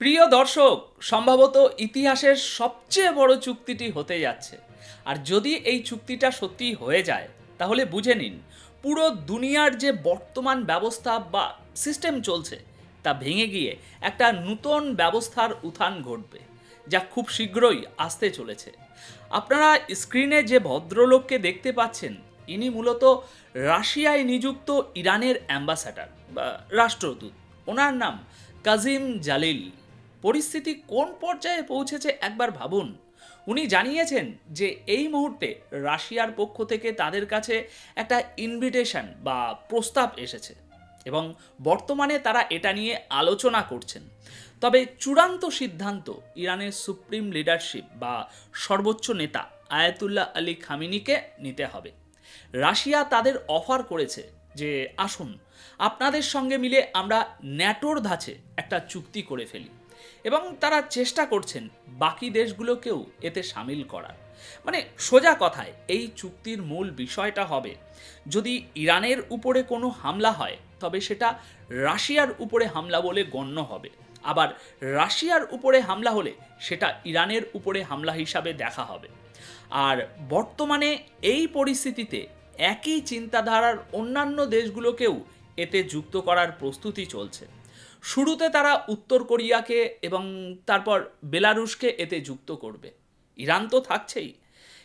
প্রিয় দর্শক, সম্ভবত ইতিহাসের সবচেয়ে বড় চুক্তিটি হতে যাচ্ছে। আর যদি এই চুক্তিটা সত্যি হয়ে যায়, তাহলে বুঝে নিন, পুরো দুনিয়ার যে বর্তমান ব্যবস্থা বা সিস্টেম চলছে, তা ভেঙে গিয়ে একটা নূতন ব্যবস্থার উত্থান ঘটবে, যা খুব শীঘ্রই আসতে চলেছে। আপনারা স্ক্রিনে যে ভদ্রলোককে দেখতে পাচ্ছেন, ইনি মূলত রাশিয়ায় নিযুক্ত ইরানের অ্যাম্বাসাডার বা রাষ্ট্রদূত। ওনার নাম কাজিম জালিল। পরিস্থিতি কোন পর্যায়ে পৌঁছেছে একবার ভাবুন। উনি জানিয়েছেন যে এই মুহূর্তে রাশিয়ার পক্ষ থেকে তাদের কাছে একটা ইনভিটেশন বা প্রস্তাব এসেছে এবং বর্তমানে তারা এটা নিয়ে আলোচনা করছেন। তবে চূড়ান্ত সিদ্ধান্ত ইরানের সুপ্রিম লিডারশিপ বা সর্বোচ্চ নেতা আয়াতুল্লাহ আলী খামিনিকে নিতে হবে। রাশিয়া তাদের অফার করেছে যে, আসুন, আপনাদের সঙ্গে মিলে আমরা ন্যাটোর ধাঁচে একটা চুক্তি করে ফেলি। এবং তারা চেষ্টা করছেন বাকি দেশগুলোকেও এতে সামিল করার। মানে সোজা কথায়, এই চুক্তির মূল বিষয়টা হবে, যদি ইরানের উপরে কোনো হামলা হয়, তবে সেটা রাশিয়ার উপরে হামলা বলে গণ্য হবে। আবার রাশিয়ার উপরে হামলা হলে সেটা ইরানের উপরে হামলা হিসাবে দেখা হবে। আর বর্তমানে এই পরিস্থিতিতে একই চিন্তাধারার অন্যান্য দেশগুলোকেও এতে যুক্ত করার প্রস্তুতি চলছে। শুরুতে তারা উত্তর কোরিয়াকে এবং তারপর বেলারুশকে এতে যুক্ত করবে। ইরান তো থাকছেই।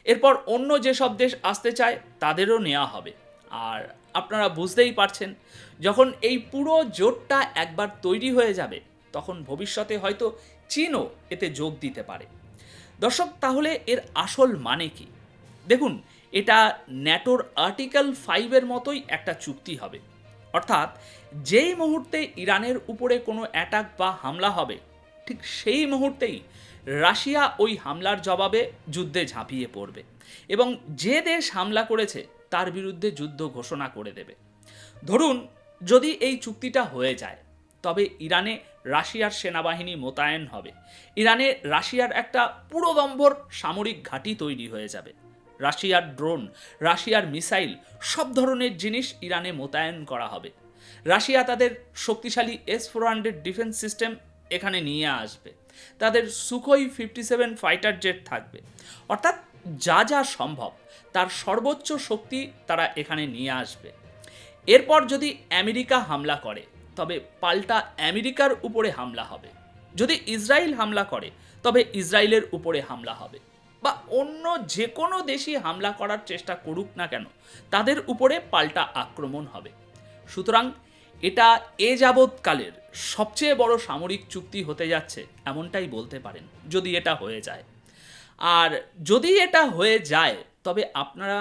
এরপর অন্য যেসব দেশ আসতে চায়, তাদেরও নেওয়া হবে। আর আপনারা বুঝতেই পারছেন, যখন এই পুরো জোটটা একবার তৈরি হয়ে যাবে, তখন ভবিষ্যতে হয়তো চীনও এতে যোগ দিতে পারে। দর্শক, তাহলে এর আসল মানে কি? দেখুন, এটা ন্যাটোর আর্টিকেল ফাইভের মতোই একটা চুক্তি হবে। অর্থাৎ যেই মুহূর্তে ইরানের উপরে কোনো অ্যাটাক বা হামলা হবে, ঠিক সেই মুহূর্তেই রাশিয়া ওই হামলার জবাবে যুদ্ধে ঝাঁপিয়ে পড়বে এবং যে দেশ হামলা করেছে তার বিরুদ্ধে যুদ্ধ ঘোষণা করে দেবে। ধরুন, যদি এই চুক্তিটা হয়ে যায়, তবে ইরানে রাশিয়ার সেনাবাহিনী মোতায়েন হবে। ইরানে রাশিয়ার একটা পুরোদম্বর সামরিক ঘাঁটি তৈরি হয়ে যাবে। রাশিয়ার ড্রোন, রাশিয়ার মিসাইল, সব ধরনের জিনিস ইরানে মোতায়েন করা হবে। রাশিয়া তাদের শক্তিশালী S four hundred defence system এখানে নিয়ে আসবে। তাদের Sukhoi fifty seven fighter jet থাকবে। অর্থাৎ যা যা সম্ভব, তার সর্বোচ্চ শক্তি তারা এখানে নিয়ে আসবে। এরপর যদি আমেরিকা হামলা করে, তবে পাল্টা আমেরিকার উপরে হামলা হবে। যদি ইসরায়েল হামলা করে, তবে ইসরায়েলের উপরে হামলা হবে। বা অন্য যে কোনো দেশই হামলা করার চেষ্টা করুক না কেন, তাদের উপরে পাল্টা আক্রমণ হবে। সুতরাং এটা এ যাবৎকালের সবচেয়ে বড় সামরিক চুক্তি হতে যাচ্ছে এমনটাই বলতে পারেন, যদি এটা হয়ে যায়। আর যদি এটা হয়ে যায়, তবে আপনারা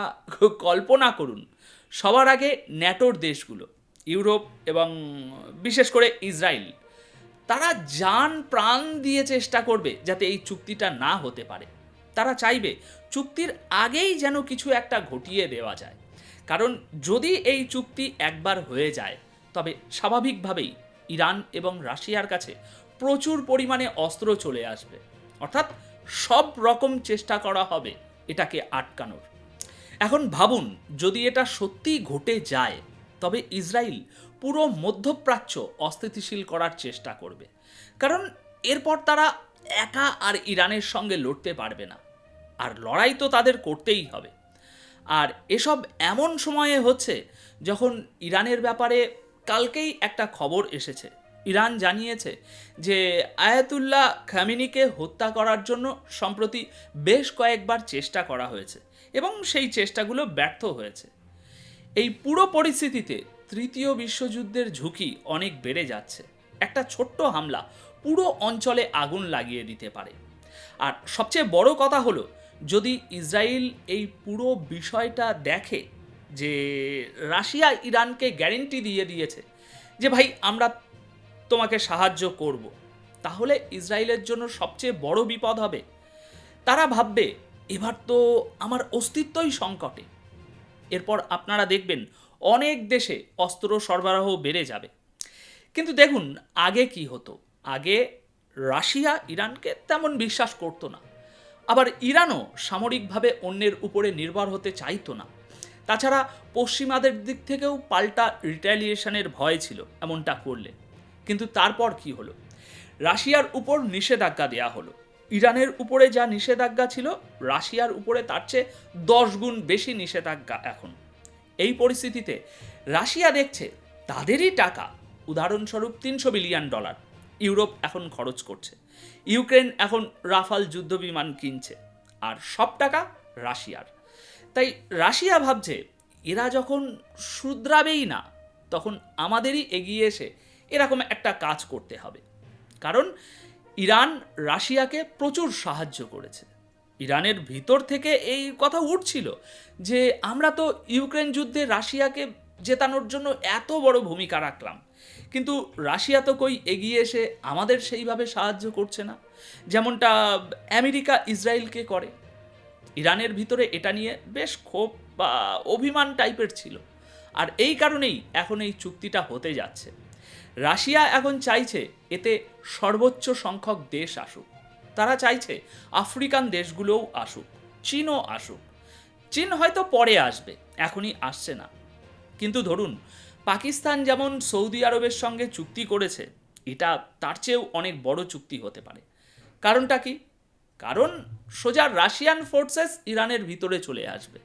কল্পনা করুন, সবার আগে ন্যাটোর দেশগুলো, ইউরোপ এবং বিশেষ করে ইসরায়েল, তারা যান প্রাণ দিয়ে চেষ্টা করবে যাতে এই চুক্তিটা না হতে পারে। তারা চাইবে চুক্তির আগেই যেন কিছু একটা ঘটিয়ে দেওয়া যায়। কারণ যদি এই চুক্তি একবার হয়ে যায়, তবে স্বাভাবিকভাবেই ইরান এবং রাশিয়ার কাছে প্রচুর পরিমাণে অস্ত্র চলে আসবে। অর্থাৎ সব রকম চেষ্টা করা হবে এটাকে আটকানোর। এখন ভাবুন, যদি এটা সত্যিই ঘটে যায়, তবে ইসরায়েল পুরো মধ্যপ্রাচ্য অস্থিতিশীল করার চেষ্টা করবে। কারণ এরপর তারা একা আর ইরানের সঙ্গে লড়তে পারবে না। আর লড়াই তো তাদের করতেই হবে। আর এসব এমন সময়ে হচ্ছে যখন ইরানের ব্যাপারে কালকেই একটা খবর এসেছে। ইরান জানিয়েছে যে আয়াতুল্লাহ খামিনিকে হত্যা করার জন্য সম্প্রতি বেশ কয়েকবার চেষ্টা করা হয়েছে এবং সেই চেষ্টাগুলো ব্যর্থ হয়েছে। এই পুরো পরিস্থিতিতে তৃতীয় বিশ্বযুদ্ধের ঝুঁকি অনেক বেড়ে যাচ্ছে। একটা ছোট্ট হামলা পুরো অঞ্চলে আগুন লাগিয়ে দিতে পারে। আর সবচেয়ে বড় কথা হলো যদি ইসরায়েল এই পুরো বিষয়টা দেখে যে রাশিয়া ইরানকে গ্যারেন্টি দিয়ে দিয়েছে যে ভাই, আমরা তোমাকে সাহায্য করব, তাহলে ইসরায়েলের জন্য সবচেয়ে বড় বিপদ হবে। তারা ভাববে, এবার তো আমার অস্তিত্বই সংকটে। এরপর আপনারা দেখবেন অনেক দেশে অস্ত্র সরবরাহ বেড়ে যাবে। কিন্তু দেখুন, আগে কি হতো? আগে রাশিয়া ইরানকে তেমন বিশ্বাস করতো না। আবার ইরানও সামরিকভাবে অন্যের উপরে নির্ভর হতে চাইতো না। তাছাড়া পশ্চিমাদের দিক থেকেও পাল্টা রিটালিয়েশনের ভয় ছিল এমনটা করলে। কিন্তু তারপর কি হলো? রাশিয়ার উপর নিষেধাজ্ঞা দেওয়া হলো। ইরানের উপরে যা নিষেধাজ্ঞা ছিল, রাশিয়ার উপরে তার চেয়ে দশ গুণ বেশি নিষেধাজ্ঞা এখন। এই পরিস্থিতিতে রাশিয়া দেখছে তাদেরই টাকা, উদাহরণস্বরূপ তিনশো বিলিয়ন ডলার, ইউরোপ এখন খরচ করছে। ইউক্রেন এখন রাফাল যুদ্ধবিমান কিনছে, আর সব টাকা রাশিয়ার। তাই রাশিয়া ভাবছে, এরা যখন শুধরাবেই না, তখন আমাদেরই এগিয়ে এসে এরকম একটা কাজ করতে হবে। কারণ ইরান রাশিয়াকে প্রচুর সাহায্য করেছে। ইরানের ভিতর থেকে এই কথা উঠছিল যে, আমরা তো ইউক্রেন যুদ্ধে রাশিয়াকে জেতানোর জন্য এত বড় ভূমিকা রাখলাম। কিন্তু রাশিয়া তো কই এগিয়ে এসে আমাদের সেইভাবে সাহায্য করছে না। যেমনটা আমেরিকা ইসরায়েলকে করে। ইরানের ভিতরে এটা নিয়ে বেশ ক্ষোভ বা অভিমান টাইপের ছিল। আর এই কারণেই এখন এই চুক্তিটা হতে যাচ্ছে। রাশিয়া এখন চাইছে এতে সর্বোচ্চ সংখ্যক দেশ আসুক। তারা চাইছে আফ্রিকান দেশগুলোও আসুক, চীনও আসুক। চীন হয়তো পরে আসবে, এখনই আসছে না। কিন্তু ধরুন পাকিস্তান যেমন সৌদি আরবের সঙ্গে চুক্তি করেছে, এটা তার চেয়েও অনেক বড় চুক্তি হতে পারে। কারণটা কি? কারণ সোজা রাশিয়ান ফোর্সেস ইরানের ভিতরে চলে আসবে।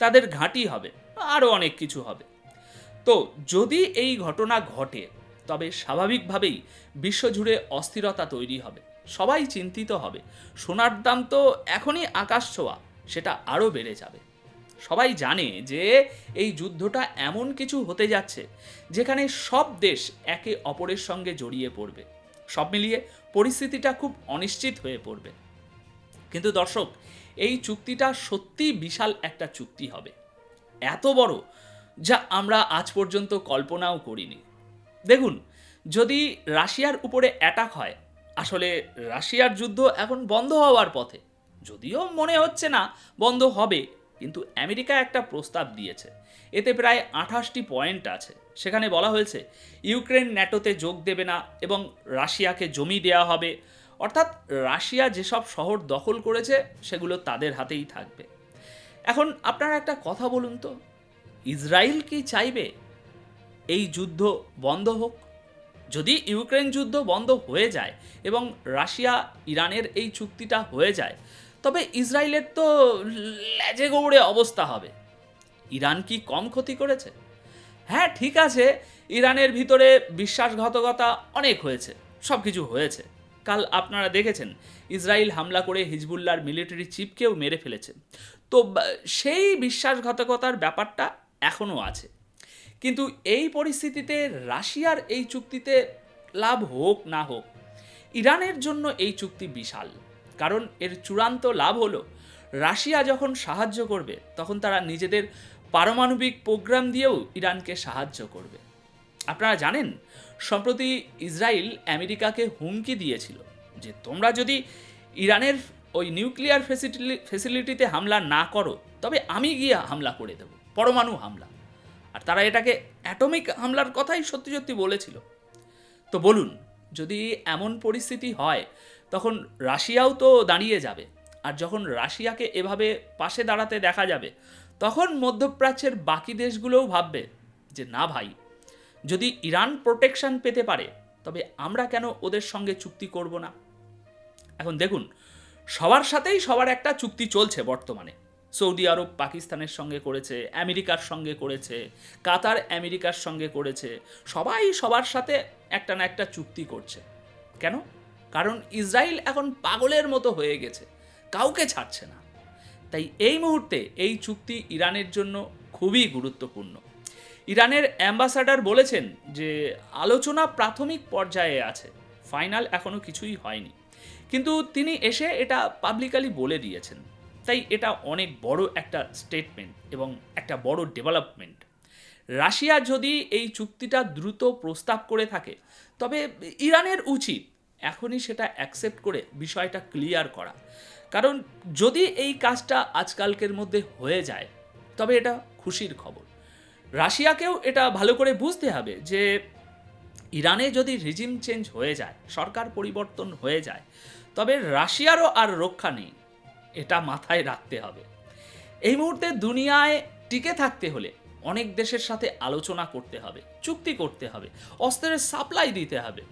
তাদের ঘাঁটি হবে, আরও অনেক কিছু হবে। তো যদি এই ঘটনা ঘটে, তবে স্বাভাবিকভাবেই বিশ্বজুড়ে অস্থিরতা তৈরি হবে, সবাই চিন্তিত হবে। সোনার দাম তো এখনই আকাশ ছোঁয়া, সেটা আরও বেড়ে যাবে। সবাই জানে যে এই যুদ্ধটা এমন কিছু হতে যাচ্ছে যেখানে সব দেশ একে অপরের সঙ্গে জড়িয়ে পড়বে। সব মিলিয়ে পরিস্থিতিটা খুব অনিশ্চিত হয়ে পড়বে। কিন্তু দর্শক, এই চুক্তিটা সত্যি বিশাল একটা চুক্তি হবে। এত বড় যা আমরা আজ পর্যন্ত কল্পনাও করিনি। দেখুন, যদি রাশিয়ার উপরে অ্যাটাক হয়, আসলে রাশিয়ার যুদ্ধ এখন বন্ধ হওয়ার পথে। যদিও মনে হচ্ছে না বন্ধ হবে কিন্তু আমেরিকা একটা প্রস্তাব দিয়েছে। এতে প্রায় আঠাশটি পয়েন্ট আছে। সেখানে বলা হয়েছে, ইউক্রেন ন্যাটোতে যোগ দেবে না এবং রাশিয়াকে জমি দেওয়া হবে। অর্থাৎ রাশিয়া যেসব শহর দখল করেছে, সেগুলো তাদের হাতেই থাকবে। এখন আপনারা একটা কথা বলুন তো, ইসরায়েল কি চাইবে? এই যুদ্ধ বন্ধ হোক। যদি ইউক্রেন যুদ্ধ বন্ধ হয়ে যায় এবং রাশিয়া ইরানের এই চুক্তিটা হয়ে যায় তবে ইসরায়েলের তো লেজে গৌড়ে অবস্থা হবে। ইরান কি কম ক্ষতি করেছে? হ্যাঁ ঠিক আছে, ইরানের ভিতরে বিশ্বাসঘাতকতা অনেক হয়েছে সব কিছু হয়েছে। কাল আপনারা দেখেছেন, ইসরায়েল হামলা করে হিজবুল্লার মিলিটারি চিফকেও মেরে ফেলেছে। তো সেই বিশ্বাসঘাতকতার ব্যাপারটা এখনও আছে। কিন্তু এই পরিস্থিতিতে রাশিয়ার এই চুক্তিতে লাভ হোক না হোক, ইরানের জন্য এই চুক্তি বিশাল। কারণ এর চূড়ান্ত লাভ হলো, রাশিয়া যখন সাহায্য করবে, তখন তারা নিজেদের পারমাণবিক প্রোগ্রাম দিয়েও ইরানকে সাহায্য করবে। আপনারা জানেন, সম্প্রতি ইসরায়েল আমেরিকাকে হুমকি দিয়েছিল যে তোমরা যদি ইরানের ওই নিউক্লিয়ার ফেসিলিটি ফেসিলিটিতে হামলা না করো, তবে আমি গিয়ে হামলা করে দেব, পরমাণু হামলা। আর তারা এটাকে অ্যাটমিক হামলার কথাই সত্যি সত্যি বলেছিল। তো বলুন, যদি এমন পরিস্থিতি হয় তখন রাশিয়াও তো দাঁড়িয়ে যাবে। আর যখন রাশিয়াকে এভাবে পাশে দাঁড়াতে দেখা যাবে, তখন মধ্যপ্রাচ্যের বাকি দেশগুলোও ভাববে যে, না ভাই, যদি ইরান প্রোটেকশন পেতে পারে, তবে আমরা কেন ওদের সঙ্গে চুক্তি করব না? এখন দেখুন, সবার সাথেই সবার একটা চুক্তি চলছে বর্তমানে। সৌদি আরব পাকিস্তানের সঙ্গে করেছে, আমেরিকার সঙ্গে করেছে, কাতার আমেরিকার সঙ্গে করেছে, সবাই সবার সাথে একটা না একটা চুক্তি করছে। কেন? কারণ ইসরায়েল এখন পাগলের মতো হয়ে গেছে, কাউকে ছাড়ছে না। তাই এই মুহূর্তে এই চুক্তি ইরানের জন্য খুবই গুরুত্বপূর্ণ। ইরানের অ্যাম্বাসাডার বলেছেন যে, আলোচনা প্রাথমিক পর্যায়ে আছে, ফাইনাল এখনও কিছুই হয়নি। কিন্তু তিনি এসে এটা পাবলিকালি বলে দিয়েছেন। তাই এটা অনেক বড় একটা স্টেটমেন্ট এবং একটা বড় ডেভেলপমেন্ট। রাশিয়া যদি এই চুক্তিটা দ্রুত প্রস্তাব করে থাকে, তবে ইরানের উচিত এখনই সেটা অ্যাকসেপ্ট করে বিষয়টা ক্লিয়ার করা। কারণ যদি এই কাজটা আজকালকের মধ্যে হয়ে যায়, তবে এটা খুশির খবর। রাশিয়াকেও এটা ভালো করে বুঝতে হবে যে, ইরানে যদি রিজিম চেঞ্জ হয়ে যায়, সরকার পরিবর্তন হয়ে যায়, তবে রাশিয়ারও আর রক্ষা নেই, এটা মাথায় রাখতে হবে। এই মুহূর্তে দুনিয়ায় টিকে থাকতে হলে অনেক দেশের সাথে আলোচনা করতে হবে, চুক্তি করতে হবে, অস্ত্রের সাপ্লাই দিতে হবে।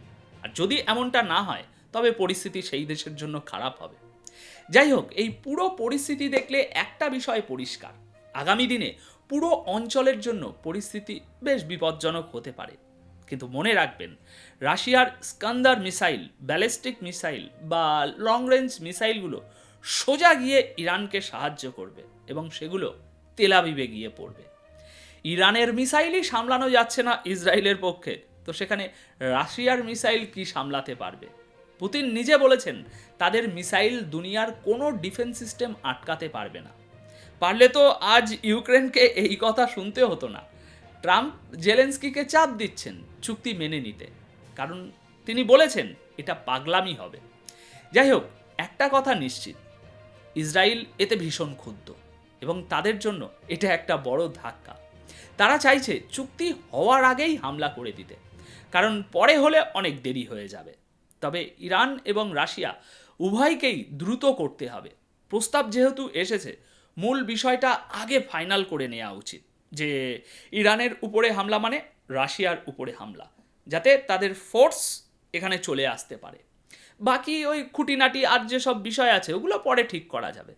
আর যদি এমনটা না হয়, তবে পরিস্থিতি সেই দেশের জন্য খারাপ হবে। যাই হোক, এই পুরো পরিস্থিতি দেখলে একটা বিষয় পরিষ্কার। আগামী দিনে পুরো অঞ্চলের জন্য পরিস্থিতি বেশ বিপজ্জনক হতে পারে। কিন্তু মনে রাখবেন, রাশিয়ার স্কান্দার মিসাইল, ব্যালিস্টিক মিসাইল বা লং রেঞ্জ মিসাইলগুলো সোজা গিয়ে ইরানকে সাহায্য করবে এবং সেগুলো তেলাবিবে গিয়ে পড়বে। ইরানের মিসাইলই সামলানো যাচ্ছে না ইসরায়েলের পক্ষে। তো সেখানে রাশিয়ার মিসাইল কি সামলাতে পারবে? পুতিন নিজে বলেছেন, তাদের মিসাইল দুনিয়ার কোনো ডিফেন্স সিস্টেম আটকাতে পারবে না। পারলে তো আজ ইউক্রেনকে এই কথা শুনতে হতো না। ট্রাম্প জেলেন্সকিকে চাপ দিচ্ছেন চুক্তি মেনে নিতে। কারণ তিনি বলেছেন, এটা পাগলামি হবে। যাই হোক, একটা কথা নিশ্চিত, ইসরায়েল এতে ভীষণ ক্ষুব্ধ এবং তাদের জন্য এটা একটা বড় ধাক্কা। তারা চাইছে চুক্তি হওয়ার আগেই হামলা করে দিতে। কারণ পরে হলে অনেক দেরি হয়ে যাবে। তবে ইরান এবং রাশিয়া উভয়কেই দ্রুত করতে হবে। প্রস্তাব যেহেতু এসেছে, মূল বিষয়টা আগে ফাইনাল করে নেওয়া উচিত, যে ইরানের উপরে হামলা মানে রাশিয়ার উপরে হামলা, যাতে তাদের ফোর্স এখানে চলে আসতে পারে। বাকি ওই খুঁটিনাটি আর যেসব বিষয় আছে, ওগুলো পরে ঠিক করা যাবে।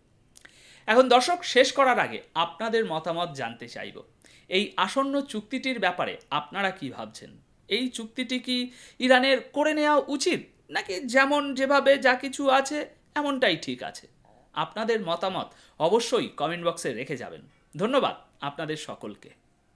এখন দর্শক, শেষ করার আগে আপনাদের মতামত জানতে চাইব। এই আসন্ন চুক্তিটির ব্যাপারে আপনারা কি ভাবছেন? এই চুক্তিটি কি ইরানের করে নেওয়া উচিত? নাকি যেমন যেভাবে যা কিছু আছে, এমনটাই ঠিক আছে? আপনাদের মতামত অবশ্যই কমেন্ট বক্সে রেখে যাবেন। ধন্যবাদ আপনাদের সকলকে।